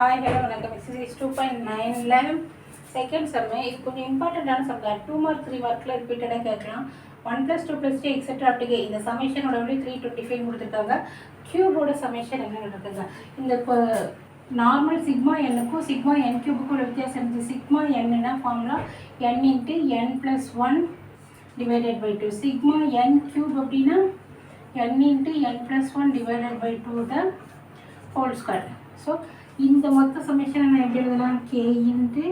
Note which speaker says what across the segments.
Speaker 1: Hi hello வணக்கம். Exercise two point நைனில் second sum இது கொஞ்சம் இம்பார்ட்டண்ட்டான சம் தான் டூ மார்க் த்ரீ மார்க்கில் ரிப்பீட்டடாக கேட்கலாம். One plus two plus two etcetera அப்படிங்க இந்த சமேஷனோட வந்து த்ரீ டுவெண்ட்டி ஃபைவ் கொடுத்துருக்காங்க. கியூபோட சமேஷன் என்ன இருக்குங்க இந்த இப்போ நார்மல் சிக்மா எண்ணுக்கும் சிக்மா என் கியூபுக்கும் உள்ள வித்தியாசம் இருந்துச்சு சிக்மா என்னன்னா formula n into n plus one divided by two sigma n cube அப்படின்னா n into n plus one divided by two the whole square so இந்த மொத்த சமேஷனை நான் எப்படி எழுதலாம்? K into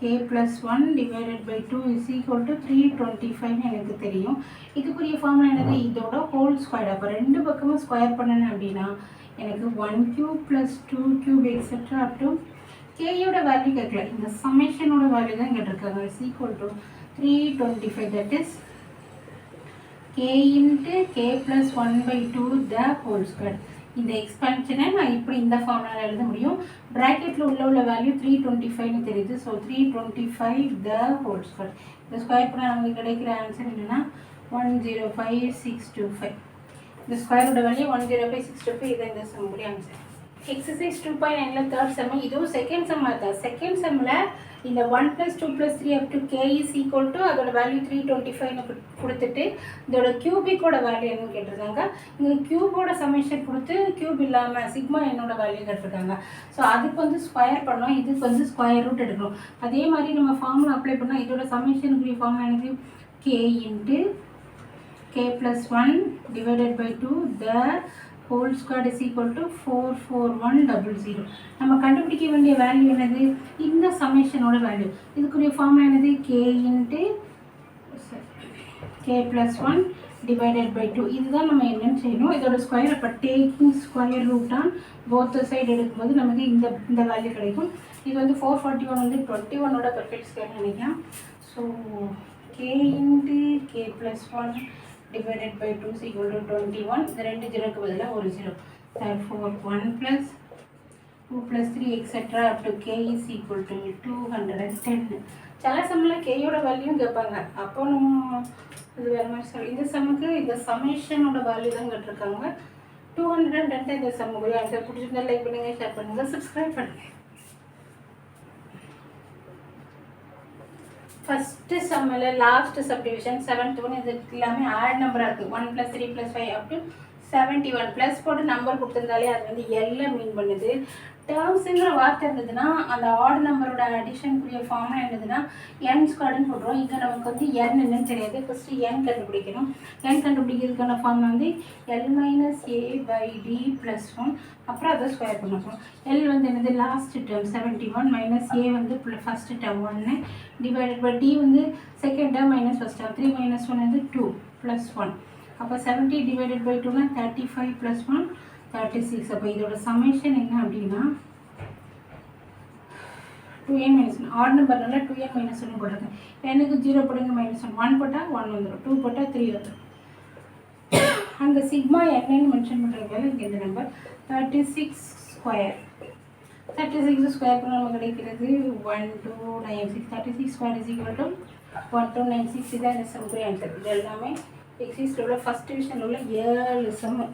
Speaker 1: k plus one divided by two is equal to three twenty ஃபைவ்னு எனக்கு தெரியும். இதுக்குரிய ஃபார்முலா என்னது? இதோட ஹோல் ஸ்கொயர் அப்போ ரெண்டு பக்கமும் ஸ்கொயர் பண்ணணும் அப்படின்னா எனக்கு one cube plus two cube etcetera up to கேயோட value கேட்கல இந்த சமேஷனோட வேல்யூ தான் கேட்டிருக்காங்க is equal to three twenty five that is k into k plus one by two the whole square இந்த எக்ஸ்பென்ஷனை நான் இப்படி இந்த ஃபார்முலாவில் எழுத முடியும். ப்ராக்கெட்டில் உள்ள உள்ள வேல்யூ த்ரீ டுவெண்ட்டி ஃபைவ்னு தெரியுது. So three twenty five the whole square இந்த ஸ்கொயர் பண்ணால் நமக்கு கிடைக்கிற ஆன்சர் என்னென்னா one zero five six two five இந்த ஸ்கொயரோட value one zero five six two five இதான் இந்த முடியும் ஆன்சர் எக்ஸசைஸ் டூ பாயிண்ட் நைனில் தேர்ட் செம் இதுவும் செகண்ட் செம் தான். செகண்ட் செம்மில் இந்த one plus two plus three up to K is equal to அதோட வேல்யூ த்ரீ டுவெண்ட்டி ஃபைவ்னு கொடுத்துட்டு இதோட கியூபிக்கோட வேல்யூ என்னன்னு கேட்டிருக்காங்க. இங்கே கியூபோட சமேஷன் கொடுத்து கியூப் இல்லாமல் சிக்மா என்னோட வேல்யூ கேட்டிருக்காங்க. ஸோ அதுக்கு வந்து ஸ்கொயர் பண்ணோம். இதுக்கு வந்து ஸ்கொயர் ரூட் எடுக்கணும். அதே மாதிரி நம்ம ஃபார்முலா அப்ளை பண்ணால் இதோட சமேஷனுக்குரிய ஃபார்ம் எனக்கு k into k plus one divided by two the whole square is equal to four four one double zero நம்ம கண்டுபிடிக்க வேண்டிய வேல்யூ என்னது? இந்த சமேஷனோட வேல்யூ இதுக்குரிய ஃபார்ம் என்னது? K into k plus one divided by two இதுதான் நம்ம என்னென்னு செய்யணும். இதோட ஸ்கொயர் அப்போ taking square root on both side எடுக்கும்போது நமக்கு இந்த இந்த வேல்யூ கிடைக்கும். இது வந்து ஃபோர் ஃபார்ட்டி ஒன் வந்து டுவெண்ட்டி ஒன்னோட பெர்ஃபெக்ட் ஸ்கொயர் நினைக்கிறேன். So k into k plus one divided by two 2 is equal to 21 இந்த ரெண்டு ஜீரோக்கு பதிலாக ஒரு zero. There four one plus two plus three etcetera up to k is equal to two hundred and ten சில சம்மில் கேயோட value கேட்பாங்க. அப்போ நம்ம இது வேறு மாதிரி சொல்லி. இந்த சம்முக்கு இந்த சமேஷனோட வேல்யூ தான் கேட்டிருக்காங்க. டூ ஹண்ட்ரட் அண்ட் டென் இந்த சம்முக்குரிய ஆன்சர் பிடிச்சிருந்தா லைக் பண்ணுங்கள் ஷேர் பண்ணுங்கள் சப்ஸ்கிரைப் பண்ணுங்கள் ஃபஸ்ட்டு சம்மில் லாஸ்ட் சப்டிவிஷன் செவன்த் ஒன் இது எல்லாமே ஆட் நம்பராக இருக்குது one plus three plus five அப்படி செவன்ட்டி ஒன் ப்ளஸ் போட்டு நம்பர் கொடுத்துருந்தாலே அது வந்து எல்லாம் மீன் பண்ணுது. டேர்ம்ஸுங்கிற வார்த்தை இருந்ததுன்னா அந்த ஆர்டு நம்பரோட அடிஷனுக்குரிய ஃபார்ம்னா என்னதுன்னா என் ஸ்கார்டுன்னு போடுறோம் இங்கே நமக்கு வந்து என் என்னன்னு தெரியாது. ஃபஸ்ட்டு என் கண்டுபிடிக்கணும். என் கண்டுபிடிக்கிறதுக்கான ஃபார்ம் வந்து l minus a by d plus one அப்புறம் அதை ஸ்கொயர் பண்ணணும். எல் வந்து என்னது? Last term seventy one minus a வந்து ஃபஸ்ட்டு டேர்ம் ஒன்று டிவைடட் பை டி வந்து second term minus first term three minus one வந்து டூ ப்ளஸ் ஒன் அப்போ செவன்ட்டி டிவைடட் பை டூனா thirty five plus one thirty six அப்போ இதோட summation என்ன அப்படின்னா two n minus one odd நம்பர்னால two என் minus one போட்டிருக்கேன். எனக்கு ஜீரோ போடுங்க மைனஸ் ஒன் ஒன் போட்டால் ஒன் வந்துடும் டூ போட்டால் த்ரீ வந்துடும் அந்த சிக்மா என்னன்னு மென்ஷன் பண்ணுறதுனால இங்கே இந்த number thirty six square thirty six square பண்ண கிடைக்கிறது one two nine six thirty six square is equal to one two nine six இதான் இந்த சம்முடைய ஆன்சர் இது எல்லாமே எக்ஸிஸ்டில் உள்ள ஃபஸ்ட் டிவிஷனில் உள்ள ஏழு சம்மு.